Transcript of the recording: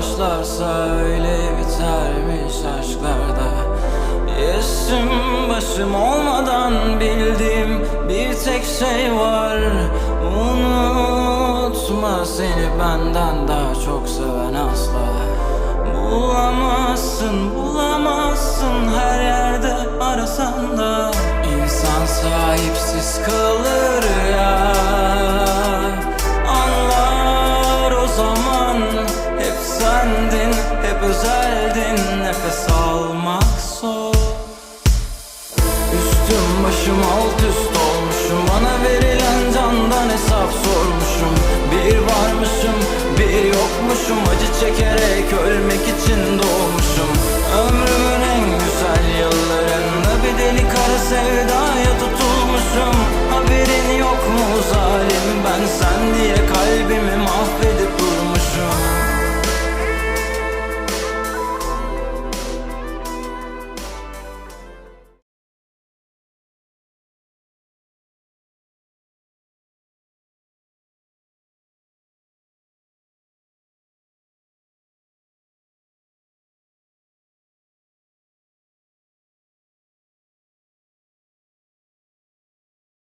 başlarsa öyle bitermiş aşklarda. Yesim başım olmadan bildiğim bir tek şey var. Unutma seni benden daha çok seven asla. Bulamazsın bu hep özeldin Nefes almak zor. Üstüm başım alt üst olmuşum